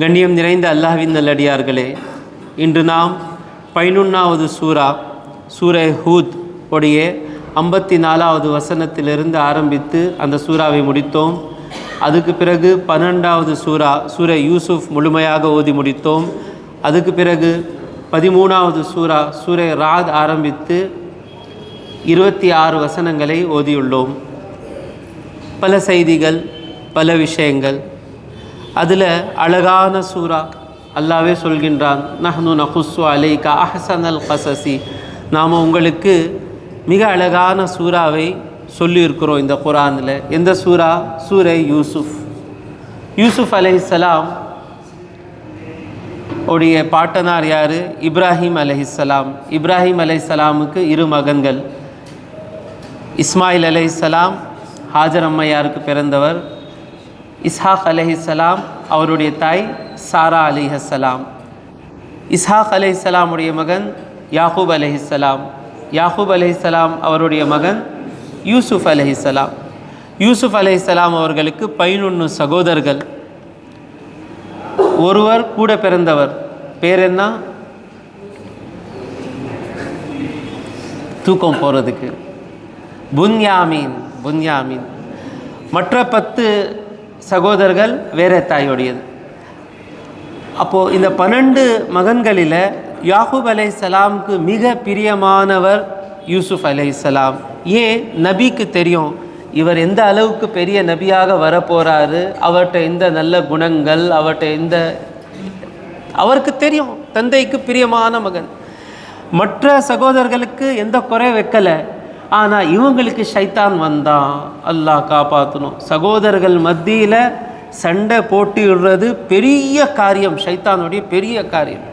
கண்ணியம் நிறைந்த அல்லாஹ்வின் நல்லடியார்களே இன்று நாம் பதினொன்றாவது சூரா சூரை ஹூத் உடைய ஐம்பத்தி நாலாவது வசனத்திலிருந்து ஆரம்பித்து அந்த சூறாவை முடித்தோம். அதுக்கு பிறகு பன்னெண்டாவது சூரா சூரை யூசுஃப் முழுமையாக ஓதி முடித்தோம். அதுக்கு பிறகு பதிமூணாவது சூரா சூரை ராத் ஆரம்பித்து இருபத்தி ஆறு வசனங்களை ஓதியுள்ளோம். பல செய்திகள் பல விஷயங்கள். அதில் அழகான சூரா அல்லாவே சொல்கின்றான். நஹ்னு நஹுஸ்ஸு அலைகா அஹசன் அல் கசசி. நாம் உங்களுக்கு மிக அழகான சூறாவை சொல்லியிருக்கிறோம் இந்த குரானில். எந்த சூரா சூரை யூசுஃப். யூசுஃப் அலைஹிஸ்ஸலாம் உடைய பாட்டனார் யார்? இப்ராஹிம் அலைஹிஸ்ஸலாம் இப்ராஹிம் அலைஹிஸ்ஸலாமுக்கு இரு மகன்கள். இஸ்மாயில் அலைஹிஸ்ஸலாம் ஹாஜர் அம்மையாருக்கு பிறந்தவர். இஸ்ஹாக் அலைஹிஸ்ஸலாம் அவருடைய தாய் சாரா அலிஹலாம் இஸ்ஹாக் அலைஹிஸ்ஸலாமுடைய மகன் யாஹூப் அலைஹிஸ்ஸலாம் யாஹூப் அலைஹிஸ்ஸலாம் அவருடைய மகன் யூசுஃப் அலைஹிஸ்ஸலாம் யூசுஃப் அலைஹிஸ்ஸலாம் அவர்களுக்கு பதினொன்று சகோதரர்கள். ஒருவர் கூட பிறந்தவர். பேர் என்ன? தூக்கம் போகிறதுக்கு புன்யாமீன் புன்யாமீன். மற்ற பத்து சகோதரர்கள் வேற தாயுடையது. அப்போது இந்த பன்னெண்டு மகன்களில் யாகூப் அலைஹிஸ்ஸலாமுக்கு மிக பிரியமானவர் யூசுஃப் சலாம் ஏன்? நபிக்கு தெரியும். இவர் எந்த அளவுக்கு பெரிய நபியாக வரப்போகிறாரு அவர்கிட்ட எந்த நல்ல குணங்கள்? அவர்கிட்ட எந்த அவருக்கு தெரியும். தந்தைக்கு பிரியமான மகன். மற்ற சகோதரர்களுக்கு எந்த குறை வைக்கலை. ஆனால் இவங்களுக்கு ஷைத்தான் வந்தான் அல்லாஹ் காப்பாற்றணும் சகோதரர்கள் மத்தியில் சண்டை போட்டிடுறது பெரிய காரியம் ஷைத்தானுடைய பெரிய காரியம்.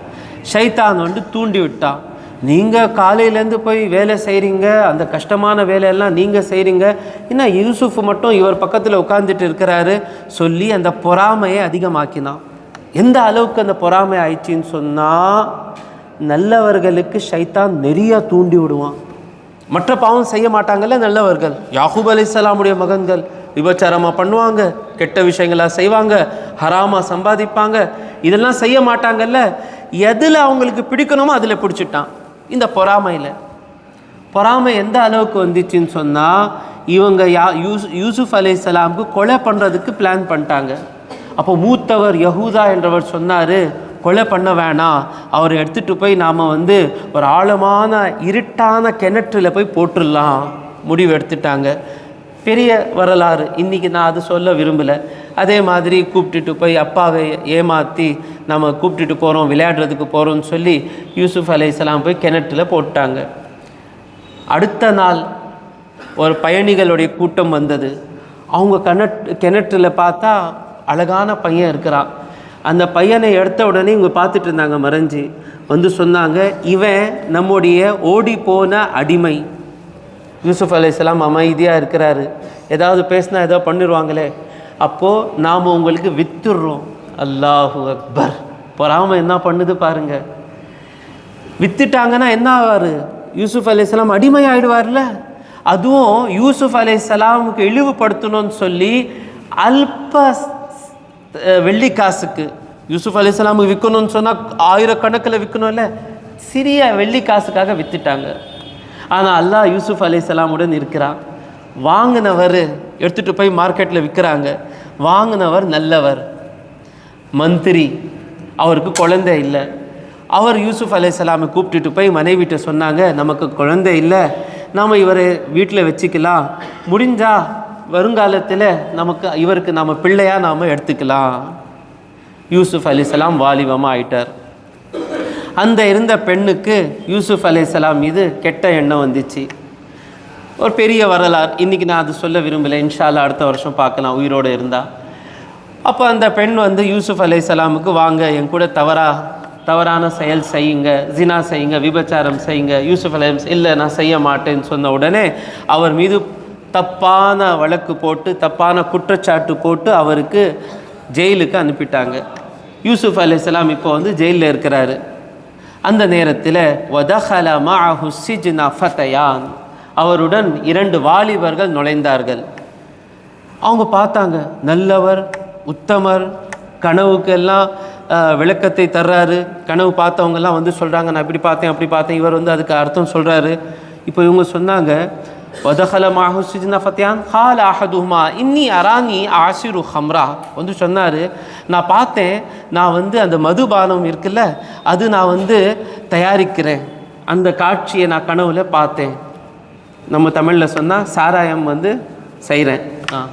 சைத்தான் வந்து தூண்டி விட்டான் நீங்கள் காலையிலேருந்து போய் வேலை செய்கிறீங்க அந்த கஷ்டமான வேலையெல்லாம் நீங்கள் செய்கிறீங்க என்ன யூசுஃப் மட்டும் இவர் பக்கத்தில் உட்காந்துட்டு இருக்கிறாரு சொல்லி அந்த பொறாமையை அதிகமாக்கினான் எந்த அளவுக்கு அந்த பொறாமை ஆயிடுச்சின்னு சொன்னால் நல்லவர்களுக்கு சைத்தான் நிறையா தூண்டி விடுவான். மற்ற பாவம் செய்ய மாட்டாங்கல்ல நல்லவர்கள். யாகூப் அலிசலாமுடைய மகன்கள் விபச்சாரமாக பண்ணுவாங்க கெட்ட விஷயங்களாக செய்வாங்க ஹராமாக சம்பாதிப்பாங்க இதெல்லாம் செய்ய மாட்டாங்கல்ல. எதில் அவங்களுக்கு பிடிக்கணுமோ அதில் பிடிச்சிட்டான். இந்த பொறாமையில். பொறாமை எந்த அளவுக்கு வந்துச்சுன்னு சொன்னால் இவங்க யா யூஸ் யூசுஃப் அலைஹிஸ்ஸலாமுக்கு கொலை பண்ணுறதுக்கு பிளான் பண்ணிட்டாங்க. அப்போ மூத்தவர் யஹூதா என்றவர் சொன்னார் கொலை பண்ண வேணாம். அவர் எடுத்துகிட்டு போய் நாம் வந்து ஒரு ஆழமான இருட்டான கிணற்றில் போய் போட்டுடலாம். முடிவு எடுத்துட்டாங்க. பெரிய வரலாறு. இன்றைக்கி நான் அது சொல்ல விரும்பலை. அதே மாதிரி கூப்பிட்டுட்டு போய் அப்பாவை ஏமாற்றி நம்ம கூப்பிட்டுட்டு போகிறோம் விளையாடுறதுக்கு போகிறோம்னு சொல்லி யூசுஃப் அலையாம் போய் கிணற்றில் போட்டாங்க. அடுத்த நாள் ஒரு பயணிகளுடைய கூட்டம் வந்தது. அவங்க கிணட் கிணற்றில் பார்த்தா அழகான பையன் இருக்கிறான். அந்த பையனை எடுத்த உடனே இவங்க பார்த்துட்டு இருந்தாங்க மறைஞ்சு. வந்து சொன்னாங்க இவன் நம்முடைய ஓடி போன அடிமை யூசுஃப் அலையாம் அமைதியாக இருக்கிறாரு. ஏதாவது பேசினா ஏதோ பண்ணிடுவாங்களே அப்போது நாம் உங்களுக்கு வித்துடுறோம். அல்லாஹு அக்பர். பொறாமல் என்ன பண்ணுது பாருங்கள் வித்துட்டாங்கன்னா என்ன ஆவார்? யூசுஃப் அலையாம் அடிமை ஆகிடுவார்ல அதுவும் யூசுஃப் அலையாமுக்கு இழிவுபடுத்தணும்னு சொல்லி அல்ப வெள்ளி காசுக்கு. யூசுஃப் அலைஹிஸ்ஸலாமுக்கு விற்கணும்னு சொன்னால் ஆயிரக்கணக்கில் விற்கணும்ல சிறிய வெள்ளி காசுக்காக விற்றுட்டாங்க ஆனால் அல்லாஹ் யூசுஃப் அலைஹிஸ்ஸலாமுடன் இருக்கிறான். வாங்கினவர் எடுத்துகிட்டு போய் மார்க்கெட்டில் விற்கிறாங்க வாங்கினவர் நல்லவர். மந்திரி. அவருக்கு குழந்தை இல்லை. அவர் யூசுஃப் அலைஹிஸ்ஸலாமை கூப்பிட்டுட்டு போய் மனைவிட்ட சொன்னாங்க நமக்கு குழந்தை இல்லை. நாம் இவரை வீட்டில் வச்சுக்கலாம். முடிஞ்சா வருங்காலத்தில் நமக்கு இவருக்கு நம்ம பிள்ளையாக நாம் எடுத்துக்கலாம். யூசுஃப் அலிசலாம் வாலிபமாக ஆயிட்டார். அந்த இருந்த பெண்ணுக்கு யூசுஃப் அலைஹிஸ்ஸலாம் மீது கெட்ட எண்ணம் வந்துச்சு. ஒரு பெரிய வரலாறு. இன்றைக்கி நான் அது சொல்ல விரும்பலை. இன்ஷால்லா அடுத்த வருஷம் பார்க்கலாம். உயிரோடு இருந்தால் அப்போ அந்த பெண் வந்து யூசுஃப் அலைஹிஸ்ஸலாமுக்கு வாங்க என் கூட தவறா தவறான செயல் செய்யுங்க. ஜினா செய்யுங்க. விபச்சாரம் செய்யுங்க. யூசுஃப் அலை இல்லை நான் செய்ய மாட்டேன்னு சொன்ன உடனே அவர் மீது தப்பான வழக்கு போட்டு தப்பான குற்றச்சாட்டு போட்டு அவருக்கு ஜெயிலுக்கு அனுப்பிட்டாங்க. யூசுஃப் அலிஸ்லாம் இப்போ வந்து ஜெயிலில் இருக்கிறாரு. அந்த நேரத்தில் வதஹல மஅஹு சிஜ்ன அவருடன் இரண்டு வாலிபர்கள் நுழைந்தார்கள். அவங்க பார்த்தாங்க நல்லவர் உத்தமர் கனவுக்கெல்லாம் விளக்கத்தை தர்றாரு. கனவு பார்த்தவங்கெல்லாம் வந்து சொல்கிறாங்க நான் இப்படி பார்த்தேன் அப்படி பார்த்தேன். இவர் வந்து அதுக்கு அர்த்தம் சொல்கிறாரு இப்போ இவங்க சொன்னாங்க வதகல மாஹு சிஜ்ன ஃபத்தியான். ஹால் அஹதுமா இன்னி அராணி ஆசிரு ஹம்ரா. வந்து சொன்னார் நான் பார்த்தேன் நான் வந்து அந்த மதுபானம் இருக்குல்ல அது நான் வந்து தயாரிக்கிறேன். அந்த காட்சியை நான் கனவில் பார்த்தேன். நம்ம தமிழில் சொன்னால் சாராயம் வந்து செய்கிறேன் ஆ.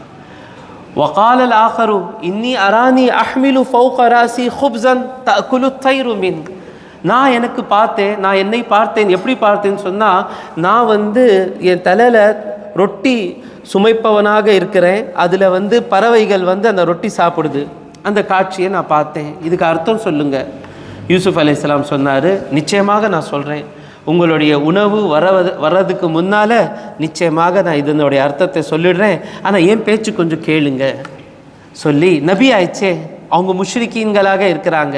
வகாலல் ஆஹரு இன்னி அராணி அஹ்மிலு ஃபௌக ராசி ஹுப்சன் தகுலு தைரு மின். நான் எனக்கு பார்த்தேன் நான் என்னை பார்த்தேன் எப்படி பார்த்தேன்னு சொன்னால் நான் வந்து என் தலையில் ரொட்டி சுமைப்பவனாக இருக்கிறேன். அதில் வந்து பறவைகள் வந்து அந்த ரொட்டி சாப்பிடுது. அந்த காட்சியை நான் பார்த்தேன். இதுக்கு அர்த்தம் சொல்லுங்கள் யூசுஃப் அலி இஸ்லாம் சொன்னார் நிச்சயமாக நான் சொல்கிறேன் உங்களுடைய உணவு வரவது வர்றதுக்கு முன்னால் நிச்சயமாக நான் இதனுடைய அர்த்தத்தை சொல்லிடுறேன். ஆனால் என் பேச்சு கொஞ்சம் கேளுங்க. சொல்லி நபி ஆயிடுச்சே. அவங்க முஷ்ரிக்கீன்களாக இருக்கிறாங்க.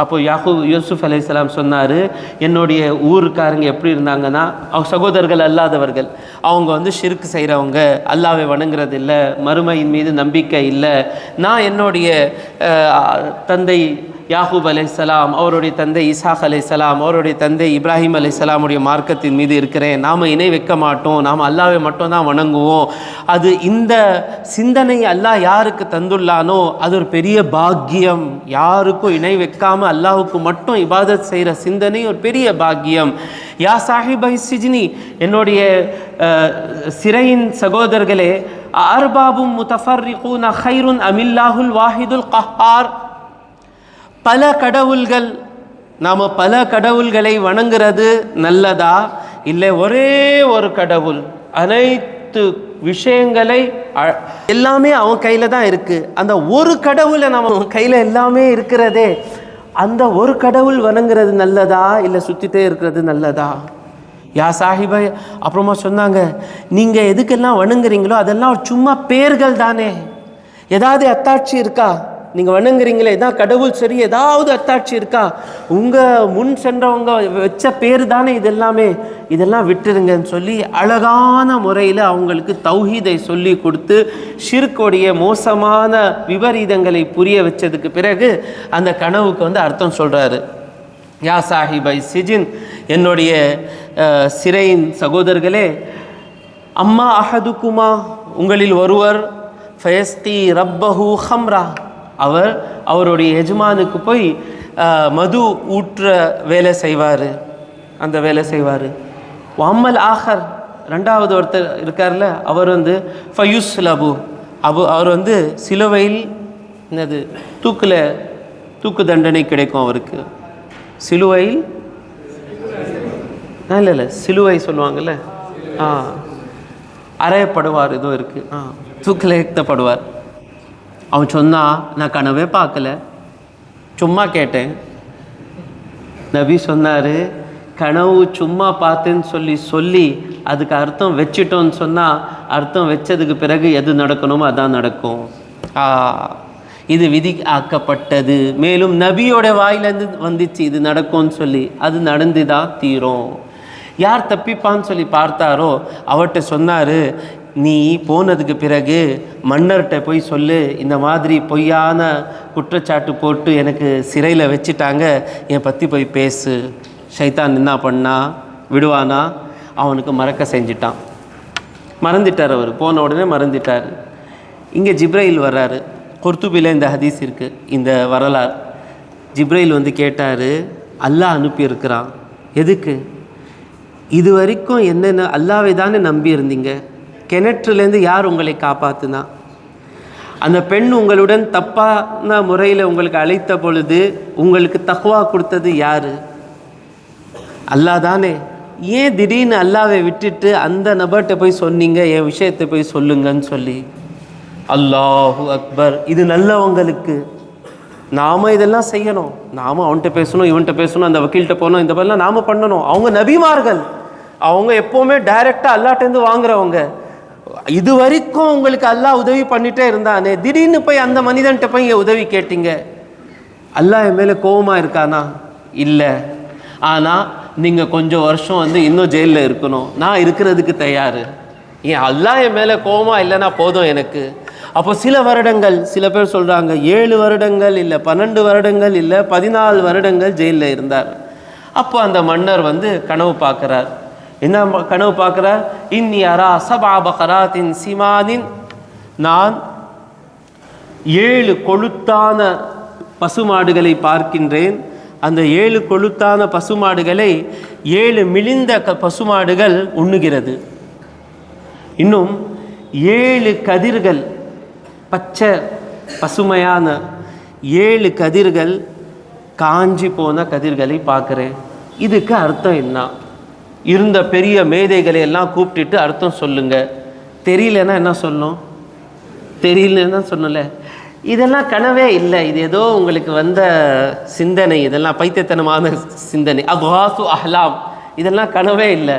அப்போ யாஹூ யூசுஃப் அலையாம் சொன்னார் என்னுடைய ஊருக்காரங்க எப்படி இருந்தாங்கன்னா அவங்க சகோதரர்கள் அல்லாதவர்கள். அவங்க வந்து ஷிர்க் செய்கிறவங்க அல்லாவை வணங்குறது இல்லை மறுமையின் மீது நம்பிக்கை இல்லை. நான் என்னுடைய தந்தை யாகூப் அலைசலாம் அவருடைய தந்தை இசாக் அலைசலாம் அவருடைய தந்தை இப்ராஹிம் அலைசலாமுடைய மார்க்கத்தின் மீது இருக்கிறேன். நாம் இணை வைக்க மாட்டோம். நாம் அல்லாவை மட்டும் தான் வணங்குவோம். அது இந்த சிந்தனை அல்லாஹ் யாருக்கு தந்துள்ளானோ அது ஒரு பெரிய பாக்கியம். யாருக்கும் இணை வைக்காமல் அல்லாஹுக்கு மட்டும் இபாதத் செய்கிற சிந்தனை ஒரு பெரிய பாக்கியம். யா சாஹிபை சிஜினி என்னுடைய சிறையின் சகோதரர்களே அர்பாபும் முத்தஃபர்ரிகூன ஹைருன் அமில்லாஹுல் வாஹிதுல் கஹார். பல கடவுள்கள் நாம் பல கடவுள்களை வணங்குறது நல்லதா? இல்லை ஒரே ஒரு கடவுள் அனைத்து விஷயங்களை அ- எல்லாமே அவன் கையில் தான் இருக்குது அந்த ஒரு கடவுளை நம்ம கையில் எல்லாமே இருக்கிறதே அந்த ஒரு கடவுள் வணங்குறது நல்லதா? இல்லை சுற்றிட்டே இருக்கிறது நல்லதா? யா சாஹிபாய் அப்புறமா சொன்னாங்க நீங்கள் எதுக்கெல்லாம் வணங்குறீங்களோ அதெல்லாம் சும்மா பேர்கள் தானே. ஏதாவது அத்தாட்சி இருக்கா? நீங்கள் வணங்குறீங்களே இதான் கடவுள் சரி ஏதாவது அத்தாட்சி இருக்கா? உங்கள் முன் சென்றவங்க வச்ச பேர் தானே இதெல்லாமே? இதெல்லாம் விட்டுருங்கன்னு சொல்லி அழகான முறையில் அவங்களுக்கு தௌஹீதை சொல்லி கொடுத்து ஷிர்கோடைய மோசமான விபரீதங்களை புரிய வச்சதுக்கு பிறகு அந்த கனவுக்கு வந்து அர்த்தம் சொல்கிறாரு யா சாஹிபை சிஜின் என்னுடைய சிறையின் சகோதரர்களே அம்மா அஹதுக்குமா உங்களில் ஒருவர் ஃபயஸ்தி ரப்பஹு ஹம்ரா. அவர் அவருடைய எஜமானுக்கு போய் மது ஊற்ற வேலை செய்வார். அந்த வேலை செய்வார். வாமல் ஆஹர் ரெண்டாவது ஒருத்தர் இருக்கார்ல அவர் வந்து ஃபயூஸ் லபு அபு அவர் வந்து சிலுவையில் என்னது தூக்கில் தூக்கு தண்டனை கிடைக்கும் அவருக்கு. சிலுவையில்? இல்லை இல்லை சிலுவை சொல்லுவாங்கல்ல? ஆ அறையப்படுவார் இதுவும் இருக்குது ஆ தூக்கில் ஏற்றப்படுவார் அவன் சொன்னான் நான் கனவே பார்க்கல. சும்மா கேட்டேன். நபி சொன்னார் கனவு சும்மா பார்த்தேன்னு சொல்லி சொல்லி அதுக்கு அர்த்தம் வச்சிட்டோன்னு சொன்னால் அர்த்தம் வச்சதுக்கு பிறகு எது நடக்கணுமோ அதான் நடக்கும். ஆ இது விதி ஆக்கப்பட்டது மேலும் நபியோட வாயிலேருந்து வந்துச்சு இது நடக்கும்னு சொல்லி. அது நடந்து தான் தீரும். யார் தப்பிப்பான்னு சொல்லி பார்த்தாரோ அவர்கிட்ட சொன்னார் நீ போனதுக்கு பிறகு மன்னர்கிட்ட போய் சொல்லு இந்த மாதிரி பொய்யான குற்றச்சாட்டு போட்டு எனக்கு சிறையில் வச்சுட்டாங்க என் பற்றி போய் பேசு. ஷைத்தான் என்ன பண்ணா? விடுவானா? அவனுக்கு மறக்க செஞ்சிட்டான். மறந்துட்டார் அவர். போன உடனே மறந்துட்டார். இங்கே ஜிப்ரைல் வர்றாரு. குர்துபியில் இந்த ஹதீஸ் இருக்குது இந்த வரலாறு. ஜிப்ரைல் வந்து கேட்டார் அல்லாஹ் அனுப்பியிருக்கிறான். எதுக்கு? இது வரைக்கும் என்னென்ன அல்லாவை தானே நம்பி இருந்தீங்க கிணற்றுலேருந்து யார் உங்களை காப்பாத்துனா? அந்த பெண் உங்களுடன் தப்பான முறையில் உங்களுக்கு அழைத்த பொழுது உங்களுக்கு தகுவா கொடுத்தது யார்? அல்லாஹ் தானே. ஏன் திடீர்னு அல்லாவை விட்டுட்டு அந்த நபர்கிட்ட போய் சொன்னீங்க? என் விஷயத்தை போய் சொல்லுங்கன்னு சொல்லி. அல்லாஹு அக்பர். இது நல்லவங்களுக்கு. நாம் இதெல்லாம் செய்யணும். நாம அவன்கிட்ட பேசணும் இவன்கிட்ட பேசணும் அந்த வக்கீல்கிட்ட போகணும் இந்த மாதிரிலாம் நாம் பண்ணணும். அவங்க நபிமார்கள். அவங்க எப்போவுமே டைரெக்டாக அல்லாட்டேருந்து வாங்குறவங்க. இது வரைக்கும் உங்களுக்கு அல்லாஹ் உதவி பண்ணிட்டே இருந்தானே? திடீர்னு போய் அந்த மனிதன்கிட்ட போய் இங்கே உதவி கேட்டீங்க. அல்லாஹ் என் மேலே கோபமாக இருக்கானா? இல்லை. ஆனால் நீங்கள் கொஞ்சம் வருஷம் வந்து இன்னும் ஜெயிலில் இருக்கணும். நான் இருக்கிறதுக்கு தயார். ஏன் அல்லாஹ் என் மேலே கோபமாக இல்லைன்னா போதும் எனக்கு. அப்போ சில வருடங்கள் சில பேர் சொல்கிறாங்க ஏழு வருடங்கள் இல்லை பன்னெண்டு வருடங்கள் இல்லை பதினாலு வருடங்கள் ஜெயிலில் இருந்தார். அப்போ அந்த மன்னர் வந்து கனவு பார்க்குறார். என்ன கனவு பார்க்குற? இன்னி அரா சபா பகராத்தின் சிமானின். நான் ஏழு கொழுத்தான பசுமாடுகளை பார்க்கின்றேன். அந்த ஏழு கொழுத்தான பசுமாடுகளை ஏழு மிளிந்த க பசுமாடுகள் உண்ணுகிறது. இன்னும் ஏழு கதிர்கள் பச்சை பசுமையான ஏழு கதிர்கள் காஞ்சி போன கதிர்களை பார்க்குறேன். இதுக்கு அர்த்தம் என்ன? இருந்த பெரிய மேதைகளை எல்லாம் கூப்பிட்டுட்டு அர்த்தம் சொல்லுங்கள் தெரியலன்னா என்ன சொல்லும்? தெரியலன்னு சொல்லலை? இதெல்லாம் கனவே இல்லை. இது ஏதோ உங்களுக்கு வந்த சிந்தனை. இதெல்லாம் பைத்தியத்தனமான சிந்தனை. அக்வாசு அஹ்லாம். இதெல்லாம் கனவே இல்லை.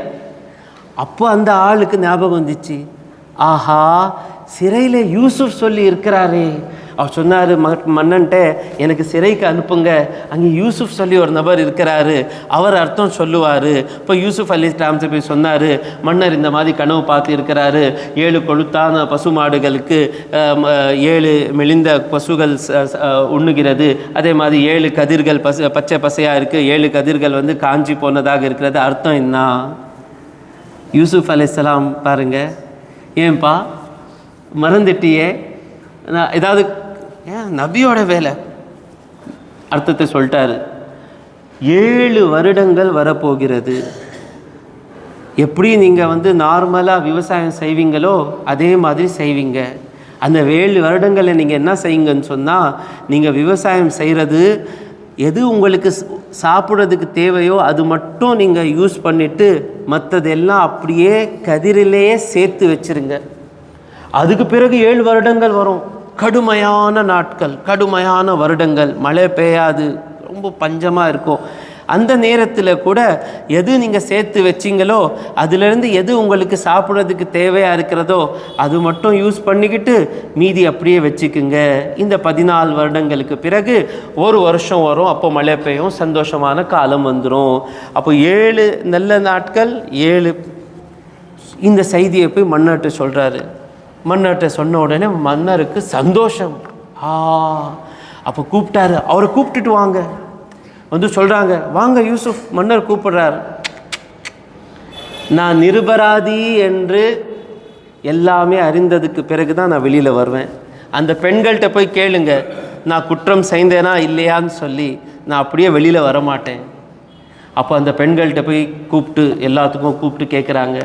அப்போ அந்த ஆளுக்கு ஞாபகம் வந்துச்சு. ஆஹா சிறையில் யூசுஃப் சொல்லி இருக்கிறாரே. அவர் சொன்னார் ம மன்னன்ட்ட எனக்கு சிறைக்கு அனுப்புங்க. அங்கே யூசுப் சொல்லி ஒரு நபர் இருக்கிறாரு. அவர் அர்த்தம் சொல்லுவார். இப்போ யூசுஃப் அலி இஸ்லாம்கிட்ட போய் சொன்னார் மன்னர் இந்த மாதிரி கனவு பார்த்து இருக்கிறாரு ஏழு கொழுத்தான பசுமாடுகளுக்கு மாடுகளுக்கு ஏழு மெலிந்த பசுகள் உண்ணுகிறது. அதே மாதிரி ஏழு கதிர்கள் பசு பச்சை பசையாக இருக்குது ஏழு கதிர்கள் வந்து காஞ்சி போனதாக இருக்கிறது. அர்த்தம் என்ன? யூசுப் அலைஹிஸ்ஸலாம் பாருங்க ஏன்பா மறந்துட்டியே? நான் ஏதாவது ஏன்? நபியோட வேலை. அர்த்தத்தை சொல்லிட்டாரு. ஏழு வருடங்கள் வரப்போகிறது. எப்படி நீங்கள் வந்து நார்மலாக விவசாயம் செய்வீங்களோ அதே மாதிரி செய்வீங்க. அந்த ஏழு வருடங்களில் நீங்கள் என்ன செய்யுங்கன்னு சொன்னால் நீங்கள் விவசாயம் செய்கிறது எது உங்களுக்கு சாப்பிட்றதுக்கு தேவையோ அது மட்டும் நீங்கள் யூஸ் பண்ணிவிட்டு மற்றதெல்லாம் அப்படியே கதிரிலேயே சேர்த்து வச்சிருங்க. அதுக்கு பிறகு ஏழு வருடங்கள் வரும். கடுமையான நாட்கள் கடுமையான வருடங்கள். மழை பெய்யாது. ரொம்ப பஞ்சமாக இருக்கும். அந்த நேரத்தில் கூட எது நீங்கள் சேர்த்து வச்சிங்களோ அதுலேருந்து எது உங்களுக்கு சாப்பிட்றதுக்கு தேவையாக இருக்கிறதோ அது மட்டும் யூஸ் பண்ணிக்கிட்டு மீதி அப்படியே வச்சுக்குங்க. இந்த பதினாலு வருடங்களுக்கு பிறகு ஒரு வருஷம் வரும். அப்போ மழை பெய்யும். சந்தோஷமான காலம் வந்துடும் அப்போ ஏழு நல்ல நாட்கள் ஏழு. இந்த செய்தியை போய் மண்ணாட்டு சொல்கிறாரு மன்னர்கிட்ட சொன்ன உடனே மன்னருக்கு சந்தோஷம். ஆ அப்போ கூப்பிட்டாரு. அவரை கூப்பிட்டுட்டு வாங்க. வந்து சொல்கிறாங்க வாங்க யூசுஃப் மன்னர் கூப்பிடுறார். நான் நிருபராதி என்று எல்லாமே அறிந்ததுக்கு பிறகு தான் நான் வெளியில் வருவேன். அந்த பெண்கள்கிட்ட போய் கேளுங்க. நான் குற்றம் செய்தேனா இல்லையான்னு சொல்லி நான் அப்படியே வெளியில் வரமாட்டேன். அப்போ அந்த பெண்கள்கிட்ட போய் கூப்பிட்டு எல்லாத்துக்கும் கூப்பிட்டு கேட்குறாங்க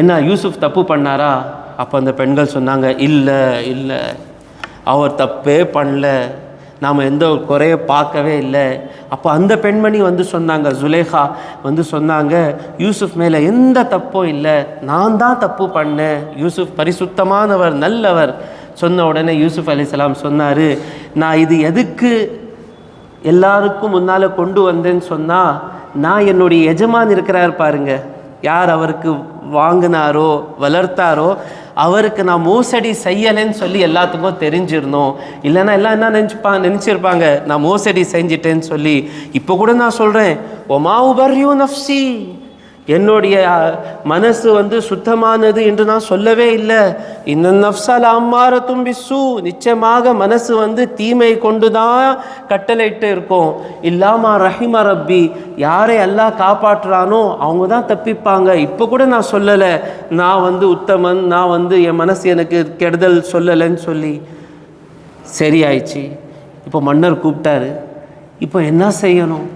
என்ன யூசுஃப் தப்பு பண்ணாரா? அப்போ அந்த பெண்கள் சொன்னாங்க இல்லை இல்லை. அவர் தப்பே பண்ணல. நாம் எந்த ஒரு குறைய பார்க்கவே இல்லை. அப்போ அந்த பெண்மணி வந்து சொன்னாங்க சுலேஹா வந்து சொன்னாங்க யூசுஃப் மேலே எந்த தப்பும் இல்லை. நான் தான் தப்பு பண்ணேன். யூசுஃப் பரிசுத்தமானவர் நல்லவர். சொன்ன உடனே யூசுஃப் அலிசலாம் சொன்னார் நான் இது எதுக்கு எல்லாருக்கும் முன்னால் கொண்டு வந்தேன்னு சொன்னால் நான் என்னுடைய எஜமான் இருக்கிறார் பாருங்க. யார் அவருக்கு வாங்கினாரோ வளர்த்தாரோ அவருக்கு நான் மோசடி செய்யலைன்னு சொல்லி எல்லாத்துக்கும் தெரிஞ்சிருந்தோம் இல்லைன்னா எல்லாம் என்ன நினச்சிப்பா நினச்சிருப்பாங்க. நான் மோசடி செஞ்சிட்டேன்னு சொல்லி. இப்போ கூட நான் சொல்கிறேன் ஒமா உபர்யூ நஃப்சி என்னுடைய மனசு வந்து சுத்தமானது என்று நான் சொல்லவே இல்லை. இந்த நஃப்சால் அம்மார தும்பிசு நிச்சயமாக மனசு வந்து தீமை கொண்டு தான் கட்டளையிட்டு இருக்கும். இல்லாமா ரஹிம ரப்பி. யாரை எல்லாம் காப்பாற்றுறானோ அவங்க தான் தப்பிப்பாங்க. இப்போ கூட நான் சொல்லலை. நான் வந்து உத்தமன் நான் வந்து என் மனசு எனக்கு கெடுதல் சொல்லலைன்னு சொல்லி. சரியாயிடுச்சு இப்போ மன்னர் கூப்பிட்டாரு. இப்போ என்ன செய்யணும்?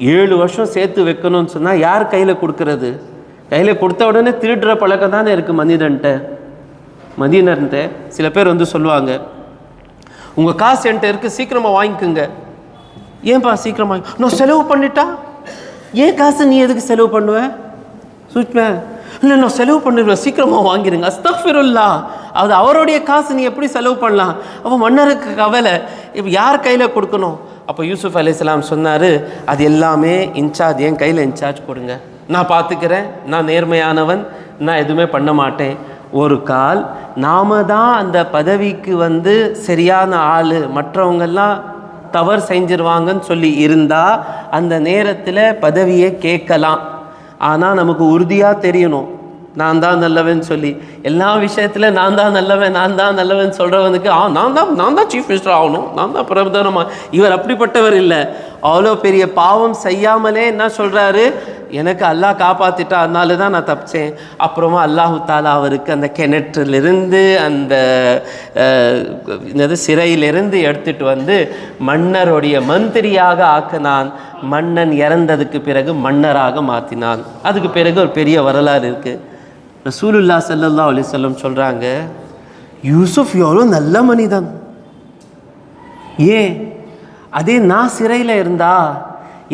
ஏழு வருஷம் சேர்த்து வைக்கணும்னு சொன்னால் யார் கையில் கொடுக்கறது? கையில் கொடுத்த உடனே திருடுற பழக்கம் தானே இருக்குது மனிதன்ட்ட. மதியனர்ன்ட்ட சில பேர் வந்து சொல்லுவாங்க உங்கள் காசு என்கிட்ட இருக்குது சீக்கிரமாக வாங்கிக்கோங்க. ஏன்பா சீக்கிரமாக வாங்கி- நான் செலவு பண்ணிட்டா? ஏன் காசு நீ எதுக்கு செலவு பண்ணுவ? சூட்மே இல்லை நான் செலவு பண்ணிடுவேன் சீக்கிரமாக வாங்கிடுங்க அஸ்தஃபிருல்லா அது அவருடைய காசு நீ எப்படி செலவு பண்ணலாம்? அப்போ மன்னருக்கு கவலை இப்போ யார் கையில் கொடுக்கணும்? அப்போ யூசுஃப் அலிஸ்லாம் சொன்னார் அது எல்லாமே இன்சார்ஜ் என் கையில் இன்சார்ஜ் கொடுங்க. நான் பார்த்துக்கிறேன் நான் நேர்மையானவன் நான் எதுவுமே பண்ண மாட்டேன். ஒரு கால் நாம தான் அந்த பதவிக்கு வந்து சரியான ஆள். மற்றவங்கெல்லாம் தவறு செஞ்சிருவாங்கன்னு சொல்லி இருந்தால் அந்த நேரத்தில் பதவியை கேட்கலாம். ஆனால் நமக்கு உறுதியாக தெரியணும். நான் தான் நல்லவன் சொல்லி எல்லா விஷயத்தில் நான் தான் நல்லவன் நான் தான் நல்லவன் சொல்கிறவனுக்கு ஆ நான் தான் நான் தான் சீஃப் மினிஸ்டர் ஆகணும் நான் தான் பிரதமமா இவர் அப்படிப்பட்டவர் இல்லை. அவ்வளோ பெரிய பாவம் செய்யாமலே என்ன சொல்கிறாரு எனக்கு அல்லாஹ் காப்பாற்றிட்டா அதனால தான் நான் தப்பிச்சேன். அப்புறமா அல்லாஹு தாலா அவருக்கு அந்த கிணற்றிலிருந்து அந்த என்னது சிறையிலிருந்து எடுத்துட்டு வந்து மன்னருடைய மந்திரியாக ஆக்கினான். மன்னன் இறந்ததுக்கு பிறகு மன்னராக மாற்றினான் அதுக்கு பிறகு ஒரு பெரிய வரலாறு இருக்குது ரசூலுல்லா ஸல்லல்லாஹு அலைஹி வஸல்லம் சொல்கிறாங்க யூசுஃப் எவ்வளோ நல்ல மனிதன். ஏன்? அதே நான் சிறையில் இருந்தா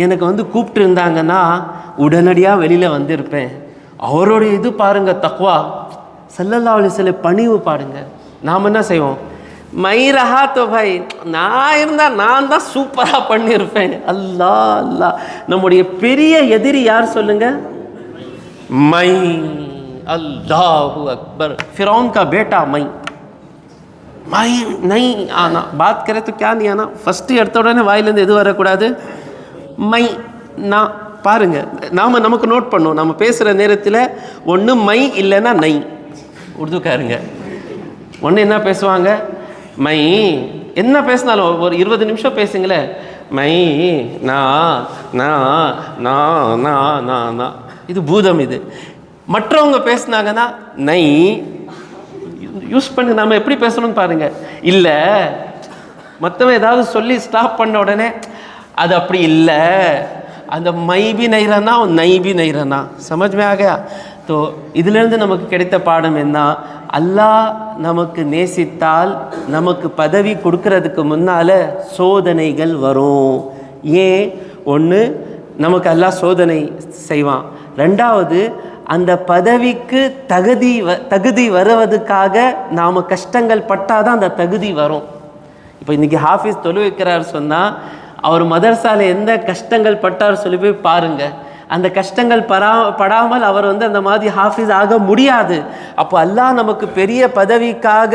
எனக்கு வந்து கூப்பிட்டு இருந்தாங்கன்னா உடனடியாக வெளியில் வந்திருப்பேன். அவருடைய இது பாருங்கள் தக்வா. செல்லல்லா அலைஹி வஸல்லம் பணிவு பாருங்க. நாம் என்ன செய்வோம்? மை ரஹா தோ பாய் நான் இருந்தால் நான் தான் சூப்பராக பண்ணியிருப்பேன் அல்லாஹ் அல்லாஹ். நம்முடைய பெரிய எதிரி யார் சொல்லுங்கள் மை अल्लाह अकबर फिरौन का बेटा मई மை நை ஆனா பாத் करे तो क्या नहीं आना ஃபஸ்ட்டு எடுத்த உடனே வாயிலேருந்து எது வரக்கூடாது மை நான் பாருங்க நாம் நமக்கு நோட் பண்ணோம் நம்ம பேசுகிற நேரத்தில் ஒன்று மை இல்லைன்னா நை உருதுக்காருங்க ஒன்று என்ன பேசுவாங்க மை என்ன பேசினாலும் ஒரு இருபது நிமிஷம் பேசுங்களேன் மை நான் நான் நான் நான் நான் நான் இது பூதம் இது மற்றவங்க பேசுனாங்கன்னா நை யூஸ் பண்ணுங்க நம்ம எப்படி பேசணும்னு பாருங்க. இல்லை மற்றவங்க ஏதாவது சொல்லி ஸ்டாப் பண்ண உடனே அது அப்படி இல்லை. அந்த மைபி நைரனா நைபி நைரனா சமஜ்மே ஆகையா? ஸோ இதிலிருந்து நமக்கு கிடைத்த பாடம் என்ன? அல்லாஹ் நமக்கு நேசித்தால் நமக்கு பதவி கொடுக்கறதுக்கு முன்னால் சோதனைகள் வரும். ஏன்? ஒன்று நமக்கு அல்லாஹ் சோதனை செய்வான். ரெண்டாவது அந்த பதவிக்கு தகுதி வ- தகுதி வருவதுக்காக நாம் கஷ்டங்கள் பட்டால் தான் அந்த தகுதி வரும். இப்போ இன்னைக்கு ஹாஃபிஸ் தொழு வைக்கிறார் சொன்னால் அவர் மதரசாவில் எந்த கஷ்டங்கள் பட்டார் சொல்லி போய் பாருங்கள் அந்த கஷ்டங்கள் பரா படாமல் அவர் வந்து அந்த மாதிரி ஹாஃபிஸ் ஆக முடியாது. அப்போ அல்லாஹ் நமக்கு பெரிய பதவிக்காக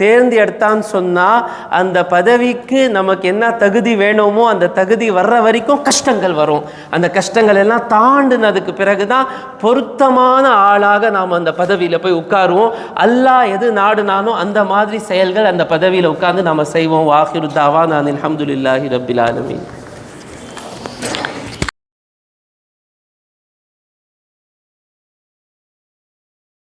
தேர்ந்து எடுத்தான்னு சொன்னால் அந்த பதவிக்கு நமக்கு என்ன தகுதி வேணுமோ அந்த தகுதி வர்ற வரைக்கும் கஷ்டங்கள் வரும். அந்த கஷ்டங்கள் எல்லாம் தாண்டினதுக்கு பிறகு தான் பொருத்தமான ஆளாக நாம் அந்த பதவியில் போய் உட்காருவோம். அல்லாஹ் எது நாடுனாலும் அந்த மாதிரி செயல்கள் அந்த பதவியில் உட்கார்ந்து நாம் செய்வோம். வாஹிருதாவா நான் அல்ஹம்துலில்லாஹி ரப்பில்